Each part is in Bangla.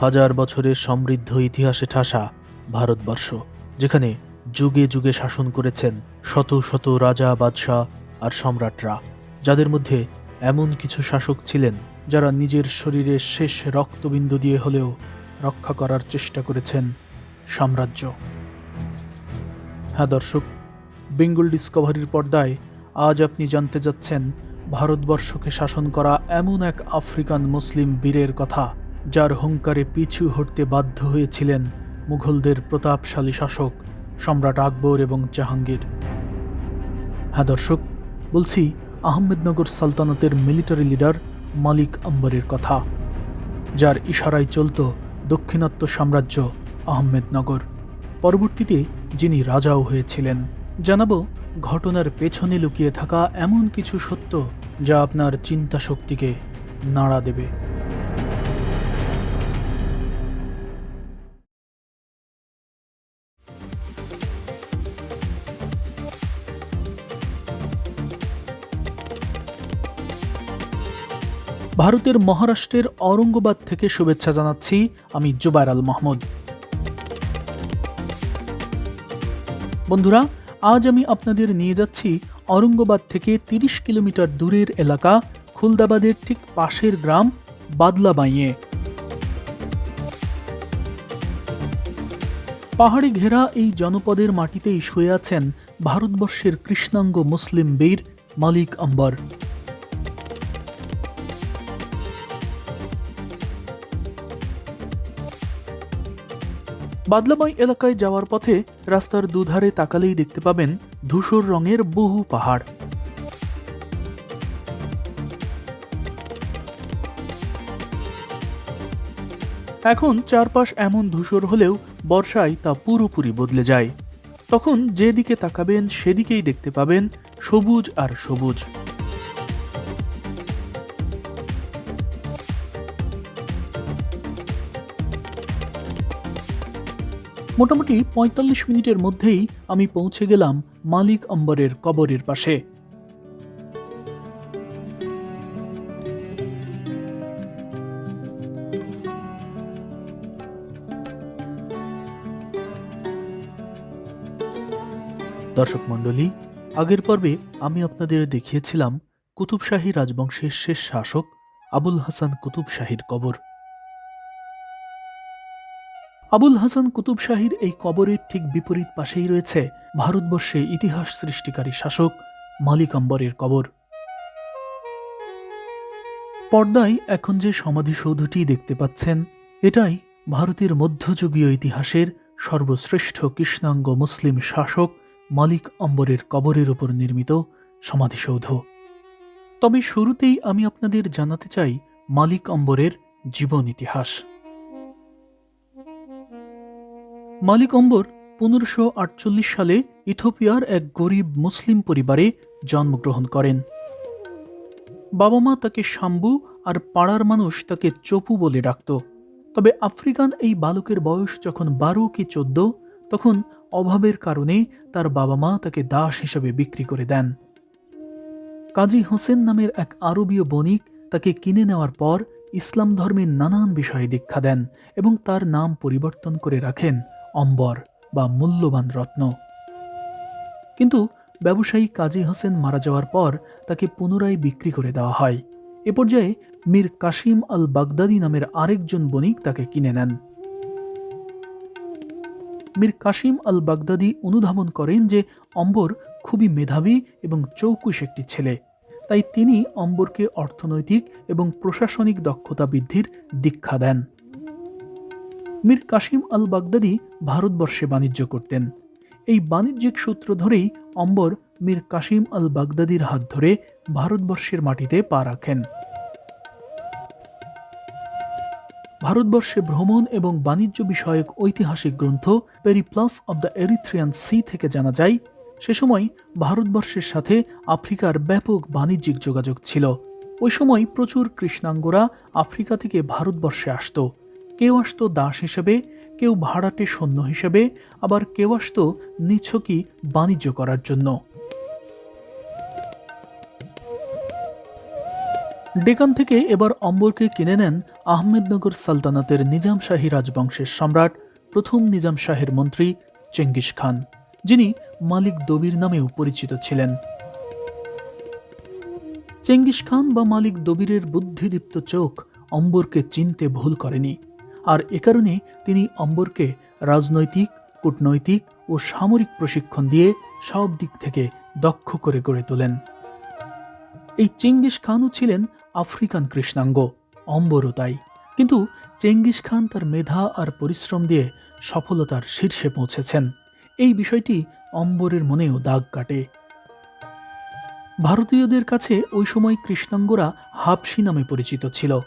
হাজার বছরের সমৃদ্ধ ইতিহাসে ঠাসা ভারতবর্ষ, যেখানে যুগে যুগে শাসন করেছেন শত শত রাজা, বাদশাহ আর সম্রাটরা, যাদের মধ্যে এমন কিছু শাসক ছিলেন যারা নিজের শরীরের শেষ রক্তবিন্দু দিয়ে হলেও রক্ষা করার চেষ্টা করেছেন সাম্রাজ্য। হ্যাঁ দর্শক, বেঙ্গল ডিসকভারির পর্দায় আজ আপনি জানতে যাচ্ছেন ভারতবর্ষকে শাসন করা এমন এক আফ্রিকান মুসলিম বীরের কথা। যার হুঙ্কারে পিছু হটতে বাধ্য হয়েছিলেন মুঘলদের প্রতাপশালী শাসক সম্রাট আকবর এবং জাহাঙ্গীর। হ্যাঁ দর্শক, বলছি আহমেদনগর সালতানাতের মিলিটারি লিডার মালিক আম্বরের কথা, যার ইশারায় চলত দক্ষিণাত্য সাম্রাজ্য আহমেদনগর। পরবর্তীতে যিনি রাজাও হয়েছিলেন, জানাব ঘটনার পেছনে লুকিয়ে থাকা এমন কিছু সত্য যা আপনার চিন্তা শক্তিকে নাড়া দেবে। ভারতের মহারাষ্ট্রের অরঙ্গাবাদ থেকে শুভেচ্ছা জানাচ্ছি আমি জুবাইর আল মাহমুদ। বন্ধুরা, আজ আমি আপনাদের নিয়ে যাচ্ছি অরঙ্গাবাদ থেকে ৩০ কিলোমিটার দূরের এলাকা খুলদাবাদের ঠিক পাশের গ্রাম বাদলাবাইয়ে। পাহাড়ে ঘেরা এই জনপদের মাটিতেই শুয়ে আছেন ভারতবর্ষের কৃষ্ণাঙ্গ মুসলিম বীর মালিক আম্বর। বাদলামাই এলাকায় যাওয়ার পথে রাস্তার দুধারে তাকালেই দেখতে পাবেন ধূসর রঙের বহু পাহাড়। এখন চারপাশ এমন ধূসর হলেও বর্ষায় তা পুরোপুরি বদলে যায়। তখন যেদিকে তাকাবেন সেদিকেই দেখতে পাবেন সবুজ আর সবুজ। মোটামুটি পঁয়তাল্লিশ মিনিটের মধ্যেই আমি পৌঁছে গেলাম মালিক আম্বরের কবরের পাশে। দর্শক মণ্ডলী, আগের পর্বে আমি আপনাদের দেখিয়েছিলাম কুতুবশাহী রাজবংশের শেষ শাসক আবুল হাসান কুতুবশাহীর কবর। আবুল হাসান কুতুব শাহীর এই কবরের ঠিক বিপরীত পাশেই রয়েছে ভারতবর্ষে ইতিহাস সৃষ্টিকারী শাসক মালিক আম্বরের কবর। পর্দায় এখন যে সমাধিসৌধটি দেখতে পাচ্ছেন, এটাই ভারতের মধ্যযুগীয় ইতিহাসের সর্বশ্রেষ্ঠ কৃষ্ণাঙ্গ মুসলিম শাসক মালিক আম্বরের কবরের উপর নির্মিত সমাধিসৌধ। তবে শুরুতেই আমি আপনাদের জানাতে চাই মালিক আম্বরের জীবন ইতিহাস। মালিক অম্বর পনেরোশো আটচল্লিশ সালে ইথোপিয়ার এক গরিব মুসলিম পরিবারে জন্মগ্রহণ করেন। বাবা মা তাকে শাম্বু আর পাড়ার মানুষ তাকে চপু বলে ডাকত। তবে আফ্রিকান এই বালকের বয়স যখন বারো কি চোদ্দ, তখন অভাবের কারণে তার বাবা মা তাকে দাস হিসেবে বিক্রি করে দেন। কাজী হোসেন নামের এক আরবীয় বণিক তাকে কিনে নেওয়ার পর ইসলাম ধর্মের নানান বিষয়ে দীক্ষা দেন এবং তার নাম পরিবর্তন করে রাখেন। অম্বর বা মূল্যবান রত্ন। কিন্তু ব্যবসায়ী কাজী হোসেন মারা যাওয়ার পর তাকে পুনরায় বিক্রি করে দেওয়া হয়। এ পর্যায়ে মীর কাশিম আল বাগদাদি নামের আরেকজন বণিক তাকে কিনে নেন। মীর কাশিম আল বাগদাদি অনুধাবন করেন যে অম্বর খুবই মেধাবী এবং চৌকুশ একটি ছেলে। তাই তিনি অম্বরকে অর্থনৈতিক এবং প্রশাসনিক দক্ষতা বৃদ্ধির দীক্ষা দেন। মীর কাশিম আল বাগদাদি ভারতবর্ষে বাণিজ্য করতেন। এই বাণিজ্যিক সূত্র ধরেই অম্বর মীর কাশিম আল বাগদাদির হাত ধরে ভারতবর্ষের মাটিতে পা রাখেন। ভারতবর্ষে ভ্রমণ এবং বাণিজ্য বিষয়ক ঐতিহাসিক গ্রন্থ Periplus of the Erythraean Sea থেকে জানা যায়, সে সময় ভারতবর্ষের সাথে আফ্রিকার ব্যাপক বাণিজ্যিক যোগাযোগ ছিল। ওই সময় প্রচুর কৃষ্ণাঙ্গরা আফ্রিকা থেকে ভারতবর্ষে আসত। কেউ আসতো দাস হিসেবে, কেউ ভাড়াটে সৈন্য হিসেবে, আবার কেউ আসতো নিছকই বাণিজ্য করার জন্য। ডেকান থেকে এবার অম্বরকে কিনে নেন আহমেদনগর সালতানাতের নিজাম শাহী রাজবংশের সম্রাট, প্রথম নিজাম শাহের মন্ত্রী চেঙ্গিস খান, যিনি মালিক দবির নামেও পরিচিত ছিলেন। চেঙ্গিস খান বা মালিক দবিরের বুদ্ধিদীপ্ত চোখ অম্বরকে চিনতে ভুল করেনি। আর এ কারণে তিনি অম্বরকে রাজনৈতিক, কূটনৈতিক ও সামরিক প্রশিক্ষণ দিয়ে সব দিক থেকে দক্ষ করে গড়ে তোলেন। এই চেঙ্গিস খানও ছিলেন আফ্রিকান কৃষ্ণাঙ্গ, অম্বরও তাই। কিন্তু চেঙ্গিস খান তার মেধা আর পরিশ্রম দিয়ে সফলতার শীর্ষে পৌঁছেছেন। এই বিষয়টি অম্বরের মনেও দাগ কাটে। ভারতীয়দের কাছে ওই সময় কৃষ্ণাঙ্গরা হাবসি নামে পরিচিত ছিল।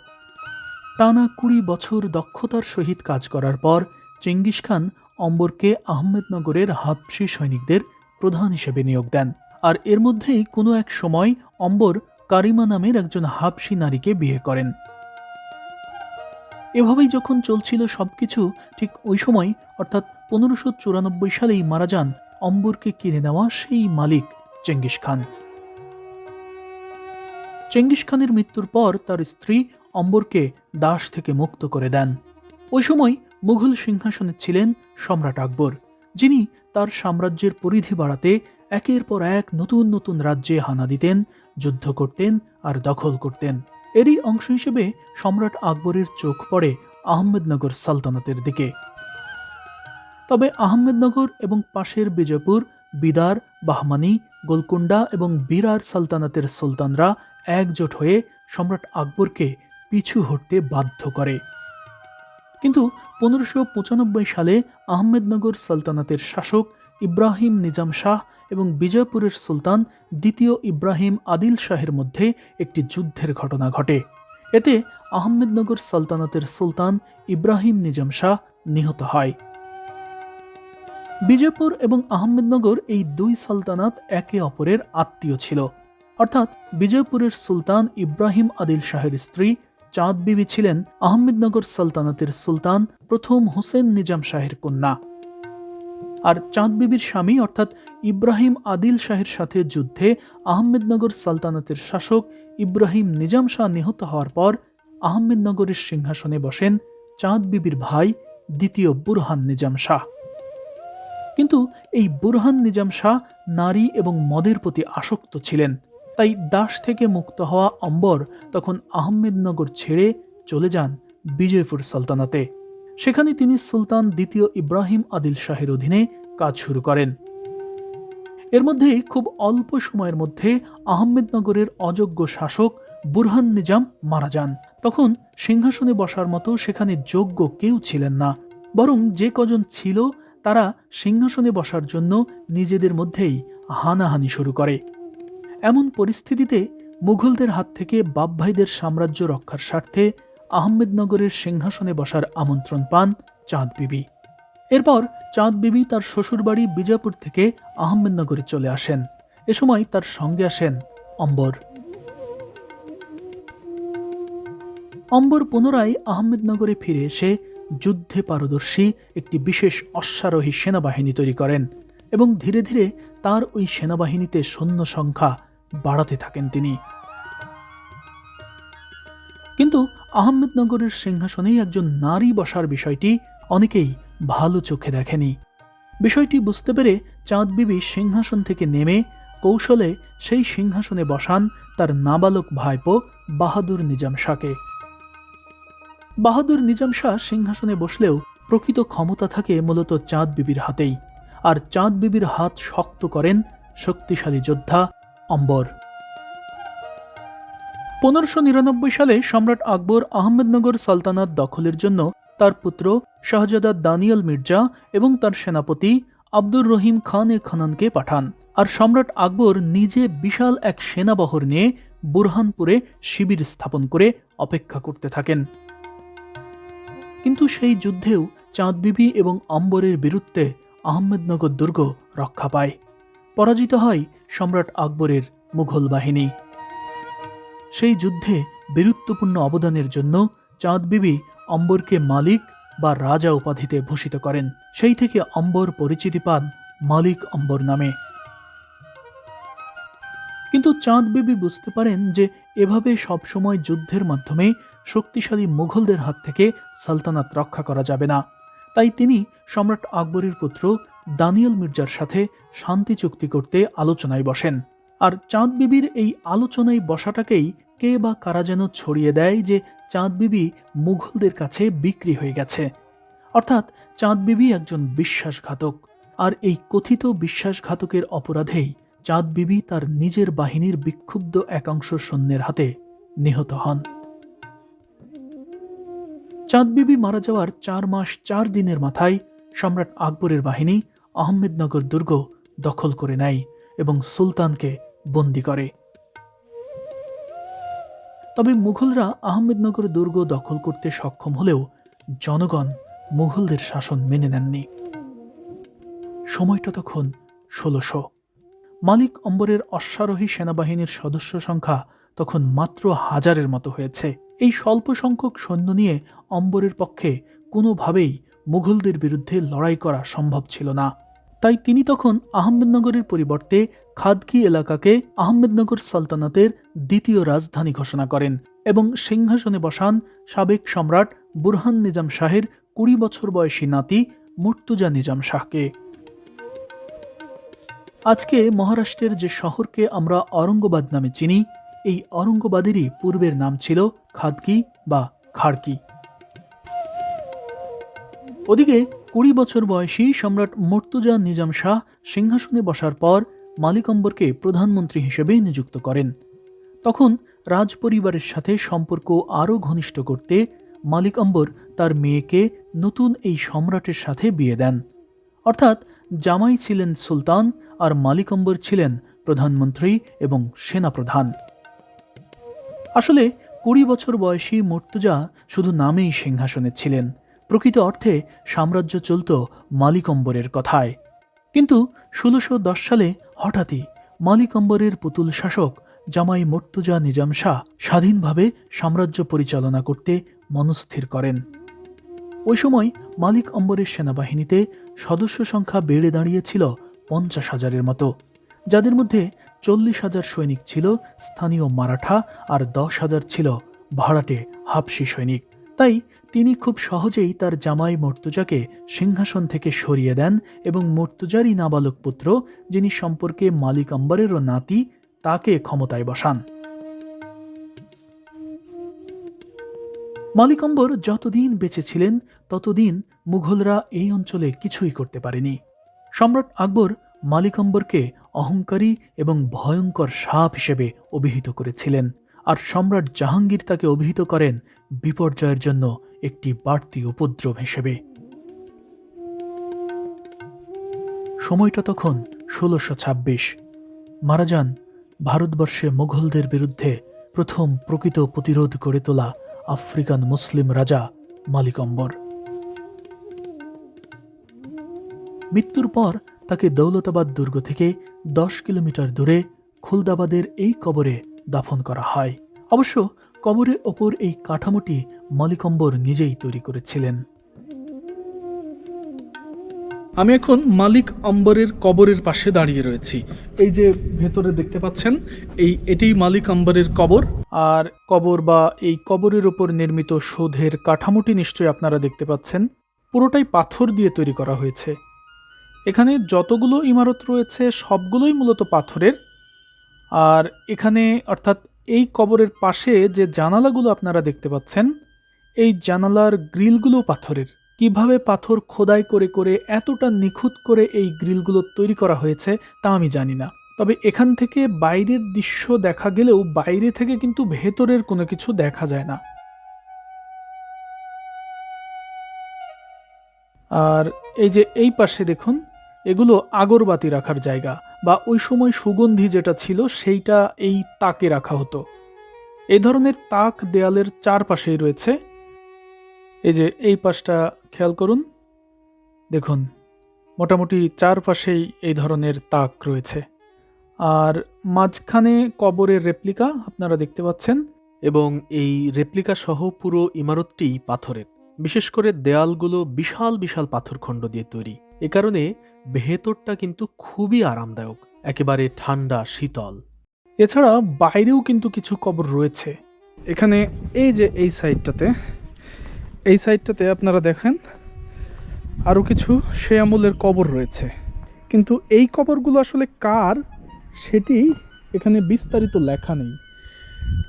টানা কুড়ি বছর দক্ষতার সহিত কাজ করার পর চেঙ্গিস খান অম্বরকে আহমেদনগরের হাবসি সৈনিকদের প্রধান হিসেবে নিয়োগ দেন। আর এর মধ্যেই কোনো এক সময় অম্বর কারিমা নামের একজন হাবসি নারীকে বিয়ে করেন। এভাবেই যখন চলছিল সবকিছু, ঠিক ওই সময়, অর্থাৎ পনেরোশো চুরানব্বই সালেই মারা যান অম্বরকে কিনে নেওয়া সেই মালিক চেঙ্গিস খান। চেঙ্গিস খানের মৃত্যুর পর তার স্ত্রী অম্বরকে দাস থেকে মুক্ত করে দেন। ওই সময় মুঘল সিংহাসনে ছিলেন সম্রাট আকবর, যিনি তার সাম্রাজ্যের পরিধি বাড়াতে একের পর এক নতুন নতুন রাজ্যে হানা দিতেন, যুদ্ধ করতেন আর দখল করতেন। এরই অংশ হিসেবে সম্রাট আকবরের চোখ পড়ে আহমেদনগর সালতানাতের দিকে। তবে আহমেদনগর এবং পাশের বিজয়পুর বিদার, বাহমানি গোলকুন্ডা এবং বিরার সালতানাতের সুলতানরা একজোট হয়ে সম্রাট আকবরকে পিছু হটতে বাধ্য করে। কিন্তু পনেরোশো পঁচানব্বই সালে আহমেদনগর সালতানাতের শাসক ইব্রাহিম নিজাম শাহ এবং বিজয়পুরের সুলতান দ্বিতীয় ইব্রাহিম আদিল শাহের মধ্যে একটি যুদ্ধের ঘটনা ঘটে। এতে আহমেদনগর সালতানাতের সুলতান ইব্রাহিম নিজাম শাহ নিহত হয়। বিজয়পুর এবং আহমেদনগর এই দুই সালতানাত একে অপরের আত্মীয় ছিল। অর্থাৎ বিজয়পুরের সুলতান ইব্রাহিম আদিল শাহের স্ত্রী চাঁদ বিবি ছিলেন আহমেদনগর সালতানাতের সুলতান, প্রথম হোসেন নিজাম শাহের কন্যা। আর চাঁদ বিবির স্বামী, অর্থাৎ ইব্রাহিম আদিল শাহের সাথে যুদ্ধে আহমেদনগর সালতানাতের শাসক ইব্রাহিম নিজাম শাহ নিহত হওয়ার পর আহমেদনগরের সিংহাসনে বসেন চাঁদ বিবির ভাই, দ্বিতীয় বুরহান নিজাম শাহ। কিন্তু এই বুরহান নিজাম শাহ নারী এবং মদের প্রতি আসক্ত ছিলেন। তাই দাস থেকে মুক্ত হওয়া অম্বর তখন আহমেদনগর ছেড়ে চলে যান বিজয়পুর সালতানাতে। সেখানে তিনি সুলতান দ্বিতীয় ইব্রাহিম আদিল শাহের অধীনে কাজ শুরু করেন। এর মধ্যেই খুব অল্প সময়ের মধ্যে আহমেদনগরের অযোগ্য শাসক বুরহান নিজাম মারা যান। তখন সিংহাসনে বসার মতো সেখানে যোগ্য কেউ ছিলেন না, বরং যে কজন ছিল তারা সিংহাসনে বসার জন্য নিজেদের মধ্যেই হানাহানি শুরু করে। এমন পরিস্থিতিতে মুঘলদের হাত থেকে বাপভাইদের সাম্রাজ্য রক্ষার স্বার্থে আহমেদনগরের সিংহাসনে বসার আমন্ত্রণ পান চাঁদ বিবি। এরপর চাঁদ বিবি তার শ্বশুরবাড়ি বিজাপুর থেকে আহমেদনগরে চলে আসেন। এ সময় তার সঙ্গে আসেন অম্বর। অম্বর পুনরায় আহমেদনগরে ফিরে এসে যুদ্ধে পারদর্শী একটি বিশেষ অশ্বারোহী সেনাবাহিনী তৈরি করেন এবং ধীরে ধীরে তার ওই সেনাবাহিনীতে সৈন্য সংখ্যা বাড়াতে থাকেন তিনি। কিন্তু আহমেদনগরের সিংহাসনেই একজন নারী বসার বিষয়টি অনেকেই ভালো চোখে দেখেনি। বিষয়টি বুঝতে পেরে চাঁদ বিবি সিংহাসন থেকে নেমে কৌশলে সেই সিংহাসনে বসান তার নাবালক ভাইপো বাহাদুর নিজাম শাহকে। বাহাদুর নিজাম শাহ সিংহাসনে বসলেও প্রকৃত ক্ষমতা থাকে মূলত চাঁদ বিবির হাতেই। আর চাঁদ বিবির হাত শক্ত করেন শক্তিশালী যোদ্ধা অম্বর। পনেরোশো নিরানব্বই সালে সম্রাট আকবর আহমেদনগর সালতানাত দখলের জন্য তার পুত্র শাহজাদা দানিয়াল মির্জা এবং তার সেনাপতি আব্দুর রহিম খান এ খানানকে পাঠান আর সম্রাট আকবর নিজে বিশাল এক সেনাবহর নিয়ে বুরহানপুরে শিবির স্থাপন করে অপেক্ষা করতে থাকেন। কিন্তু সেই যুদ্ধেও চাঁদ বিবি এবং অম্বরের বিরুদ্ধে আহমেদনগর দুর্গ রক্ষা পায়। পরাজিত হয় সম্রাট আকবরের মুঘল বাহিনী। সেই যুদ্ধে বীরত্বপূর্ণ অবদানের জন্য চাঁদ বিবি অম্বরকে মালিক বা রাজা উপাধিতে ভূষিত করেন। সেই থেকে অম্বর পরিচিতি পান মালিক অম্বর নামে। কিন্তু চাঁদ বিবি বুঝতে পারেন যে এভাবে সবসময় যুদ্ধের মাধ্যমে শক্তিশালী মুঘলদের হাত থেকে সালতানাত রক্ষা করা যাবে না। তাই তিনি সম্রাট আকবরের পুত্র দানিয়েল মির্জার সাথে শান্তি চুক্তি করতে আলোচনায় বসেন। আর চাঁদ বিবির এই আলোচনায় বসাটাকেই কে বা কারা যেন ছড়িয়ে দেয় যে চাঁদ বিবি মুঘলদের কাছে বিক্রি হয়ে গেছে। অর্থাৎ চাঁদ বিবি একজন বিশ্বাসঘাতক। আর এই কথিত বিশ্বাসঘাতকের অপরাধেই চাঁদ বিবি তার নিজের বাহিনীর বিক্ষুব্ধ একাংশ সৈন্যের হাতে নিহত হন। চাঁদ বিবি মারা যাওয়ার চার মাস চার দিনের মাথায় সম্রাট আকবরের বাহিনী আহমেদনগর দুর্গ দখল করে নেয় এবং সুলতানকে বন্দি করে। তবে মুঘলরা আহমেদনগর দুর্গ দখল করতে সক্ষম হলেও জনগণ মুঘলদের শাসন মেনে নেননি। সময়টা তখন ষোলশো। মালিক অম্বরের অশ্বারোহী সেনাবাহিনীর সদস্য সংখ্যা তখন মাত্র হাজারের মতো হয়েছে। এই স্বল্প সংখ্যক সৈন্য নিয়ে অম্বরের পক্ষে কোনোভাবেই মুঘলদের বিরুদ্ধে লড়াই করা সম্ভব ছিল না। তাই তিনি তখন আহমেদনগরের পরিবর্তে খাদকি এলাকাকে আহমেদনগর সালতানাতের দ্বিতীয় রাজধানী ঘোষণা করেন এবং সিংহাসনে বসান সাবেক সম্রাট বুরহান নিজাম শাহের কুড়ি বছর বয়সী নাতি মুর্তুজা নিজাম শাহকে। আজকে মহারাষ্ট্রের যে শহরকে আমরা অরঙ্গবাদ নামে চিনি, এই অরঙ্গবাদেরই পূর্বের নাম ছিল খাদকি বা খাড়কি। ওদিকে কুড়ি বছর বয়সী সম্রাট মর্তুজা নিজাম শাহ সিংহাসনে বসার পর মালিক অম্বরকে প্রধানমন্ত্রী হিসেবে নিযুক্ত করেন। তখন রাজপরিবারের সাথে সম্পর্ক আরও ঘনিষ্ঠ করতে মালিক অম্বর তার মেয়েকে নতুন এই সম্রাটের সাথে বিয়ে দেন। অর্থাৎ জামাই ছিলেন সুলতান আর মালিক অম্বর ছিলেন প্রধানমন্ত্রী এবং সেনাপ্রধান। আসলে কুড়ি বছর বয়সী মর্তুজা শুধু নামেই সিংহাসনে ছিলেন। প্রকৃত অর্থে সাম্রাজ্য চলত মালিকম্বরের কথায়। কিন্তু ষোলোশো দশ সালে হঠাৎই মালিকম্বরের পুতুল শাসক জামাই মর্তুজা নিজাম শাহ স্বাধীনভাবে সাম্রাজ্য পরিচালনা করতে মনস্থির করেন। ওই সময় মালিক অম্বরের সেনাবাহিনীতে সদস্য সংখ্যা বেড়ে দাঁড়িয়েছিল পঞ্চাশ হাজারের মতো, যাদের মধ্যে চল্লিশ হাজার সৈনিক ছিল স্থানীয় মারাঠা আর দশ হাজার ছিল ভাড়াটে হাফসি সৈনিক। তাই তিনি খুব সহজেই তার জামাই মর্তুজাকে সিংহাসন থেকে সরিয়ে দেন এবং মর্তুজারই নাবালক পুত্র, যিনি সম্পর্কে মালিক আম্বরেরও নাতি, তাকে ক্ষমতায় বসান। মালিক অম্বর যতদিন বেঁচে ছিলেন, ততদিন মুঘলরা এই অঞ্চলে কিছুই করতে পারেনি। সম্রাট আকবর মালিক অম্বরকে অহংকারী এবং ভয়ঙ্কর সাপ হিসেবে অভিহিত করেছিলেন, আর সম্রাট জাহাঙ্গীর তাকে অভিহিত করেন বিপর্যয়ের জন্য একটি বাড়তি উপদ্রব হিসেবে। সময়টা তখন ষোলোশো ছাব্বিশ। মারা যান ভারতবর্ষে মুঘলদের বিরুদ্ধে প্রথম প্রকৃত প্রতিরোধ গড়ে তোলা আফ্রিকান মুসলিম রাজা মালিকম্বর মৃত্যুর পর তাকে দৌলতাবাদ দুর্গ থেকে দশ কিলোমিটার দূরে খুলদাবাদের এই কবরে দাফন করা হয়। অবশ্য কবরের ওপর এই কাঠামোটি মালিকম্বর নিজেই তৈরি করেছিলেন। আমি এখন মালিক আম্বরের কবরের পাশে দাঁড়িয়ে রয়েছি। এই যে ভেতরে দেখতে পাচ্ছেন, এই এটাই মালিক আম্বরের কবর। আর কবর বা এই কবরের ওপর নির্মিত শোধের কাঠামোটি নিশ্চয়ই আপনারা দেখতে পাচ্ছেন। পুরোটাই পাথর দিয়ে তৈরি করা হয়েছে। এখানে যতগুলো ইমারত রয়েছে, সবগুলোই মূলত পাথরের। আর এখানে, অর্থাৎ এই কবরের পাশে যে জানালাগুলো আপনারা দেখতে পাচ্ছেন, এই জানালার গ্রিলগুলো পাথরের। কীভাবে পাথর খোদাই করে করে এতটা নিখুঁত করে এই গ্রিলগুলো তৈরি করা হয়েছে তা আমি জানি না। তবে এখান থেকে বাইরের দৃশ্য দেখা গেলেও বাইরে থেকে কিন্তু ভেতরের কোনো কিছু দেখা যায় না। আর এই যে এই পাশে দেখুন, এগুলো আগরবাতি রাখার জায়গা। বা ওই সময় সুগন্ধি যেটা ছিল, সেইটা এই তাকে রাখা হতো। এই ধরনের তাক দেয়ালের চারপাশেই রয়েছে। এই যে, এই পাশটা খেয়াল করুন। দেখুন, মোটামুটি চারপাশেই এই ধরনের তাক রয়েছে। আর মাঝখানে কবরের রেপ্লিকা আপনারা দেখতে পাচ্ছেন এবং এই রেপ্লিকা সহ পুরো ইমারতটি পাথরের। বিশেষ করে দেয়ালগুলো বিশাল বিশাল পাথরখণ্ড দিয়ে তৈরি। এ কারণে ভেতরটা কিন্তু খুবই আরামদায়ক, একেবারে ঠান্ডা, শীতল। এছাড়া বাইরেও কিন্তু কিছু কবর রয়েছে। এখানে এই যে এই সাইডটাতে এই সাইডটাতে আপনারা দেখেন আরও কিছু সে আমলের কবর রয়েছে। কিন্তু এই কবরগুলো আসলে কার? সেটি এখানে বিস্তারিত লেখা নেই।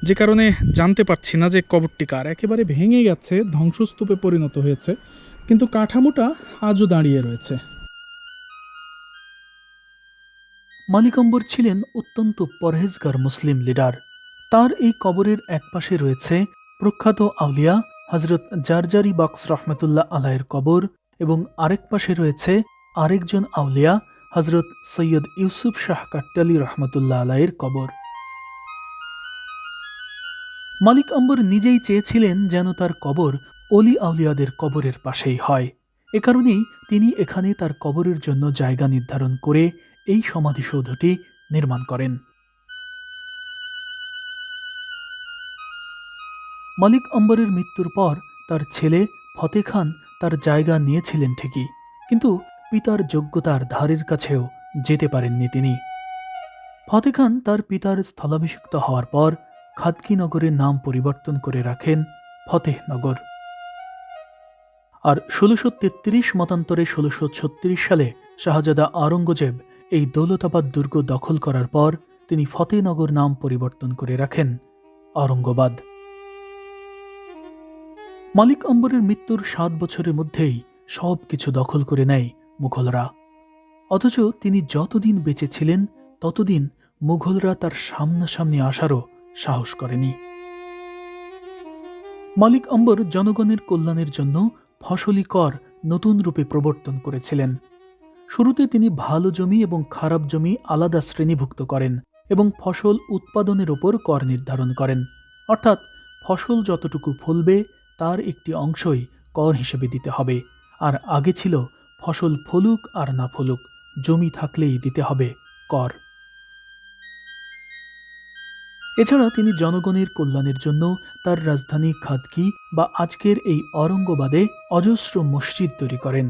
যে কারণে জানতে পারছি না যে কবরটি কার। একেবারে ভেঙে গেছে, ধ্বংসস্তূপে পরিণত হয়েছে। কিন্তু কাঠামোটা আজও দাঁড়িয়ে রয়েছে। মালিকম্বর ছিলেন অত্যন্ত পরহেজগার মুসলিম লিডার। তার এই কবরের একপাশে রয়েছে প্রখ্যাত আউলিয়া হজরত জারজারি বক্স রহমতুল্লাহ আলাইয়ের কবর এবং আরেক পাশে রয়েছে আরেকজন আউলিয়া হজরত সৈয়দ ইউসুফ শাহ কাট্টালি রহমতুল্লাহ আলাইয়ের কবর। মালিক আম্বর নিজেই চেয়েছিলেন যেন তার কবর অলি আউলিয়াদের কবরের পাশেই হয়। এ কারণেই তিনি এখানে তার কবরের জন্য জায়গা নির্ধারণ করে এই সমাধিসৌধটি নির্মাণ করেন। মালিক অম্বরের মৃত্যুর পর তার ছেলে ফতে খান তার জায়গা নিয়েছিলেন ঠিকই, কিন্তু পিতার যোগ্যতার ধারের কাছেও যেতে পারেননি তিনি। ফতে খান তার পিতার স্থলাভিষিক্ত হওয়ার পর খাদকি নগরের নাম পরিবর্তন করে রাখেন ফতেহনগর আর ষোলোশো তেত্রিশ মতান্তরে ষোলোশো ছত্রিশ সালে শাহজাদা আওরঙ্গজেব এই দৌলতাবাদ দুর্গ দখল করার পর তিনি ফতেনগর নাম পরিবর্তন করে রাখেন, আওরঙ্গাবাদ। মালিক অম্বরের মৃত্যুর সাত বছরের মধ্যেই সব কিছু দখল করে নেয় মুঘলরা। অথচ তিনি যতদিন বেঁচে ছিলেন, ততদিন মুঘলরা তার সামনাসামনি আসারও সাহস করেনি। মালিক অম্বর জনগণের কল্যাণের জন্য ফসলি কর নতুন রূপে প্রবর্তন করেছিলেন। শুরুতে তিনি ভালো জমি এবং খারাপ জমি আলাদা শ্রেণীভুক্ত করেন এবং ফসল উৎপাদনের ওপর কর নির্ধারণ করেন। অর্থাৎ ফসল যতটুকু ফলবে, তার একটি অংশই কর হিসেবে দিতে হবে। আর আগে ছিল ফসল ফলুক আর না ফলুক, জমি থাকলেই দিতে হবে কর। এছাড়া তিনি জনগণের কল্যাণের জন্য তার রাজধানী খাদকি বা আজকের এই অরঙ্গবাদে অজস্র মসজিদ তৈরি করেন।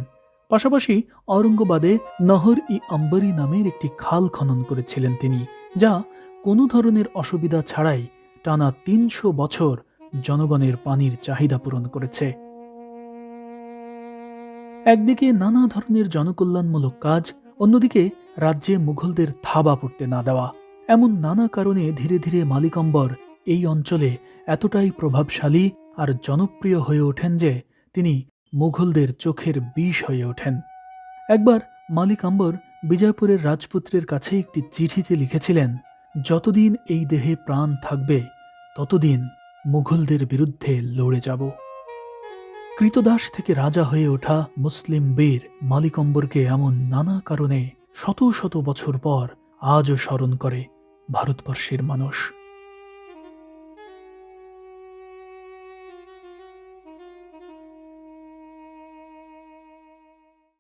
পাশাপাশি অরঙ্গবাদে নহর ই আম্বরি নামের একটি খাল খনন করেছিলেন তিনি, যা কোনো ধরনের অসুবিধা ছাড়াই টানা তিনশো বছর জনগণের পানির চাহিদা পূরণ করেছে। একদিকে নানা ধরনের জনকল্যাণমূলক কাজ, অন্যদিকে রাজ্যে মুঘলদের থাবা পড়তে না দেওয়া। এমন নানা কারণে ধীরে ধীরে মালিকম্বর এই অঞ্চলে এতটাই প্রভাবশালী আর জনপ্রিয় হয়ে ওঠেন যে তিনি মুঘলদের চোখের বিষ হয়ে ওঠেন। একবার মালিক আম্বর বিজয়পুরের রাজপুত্রের কাছে একটি চিঠিতে লিখেছিলেন, যতদিন এই দেহে প্রাণ থাকবে, ততদিন মুঘলদের বিরুদ্ধে লড়ে যাব। কৃতদাস থেকে রাজা হয়ে ওঠা মুসলিম বীর মালিকম্বরকে এমন নানা কারণে শত শত বছর পর আজও স্মরণ করে। ভারতবর্ষের মানুষ।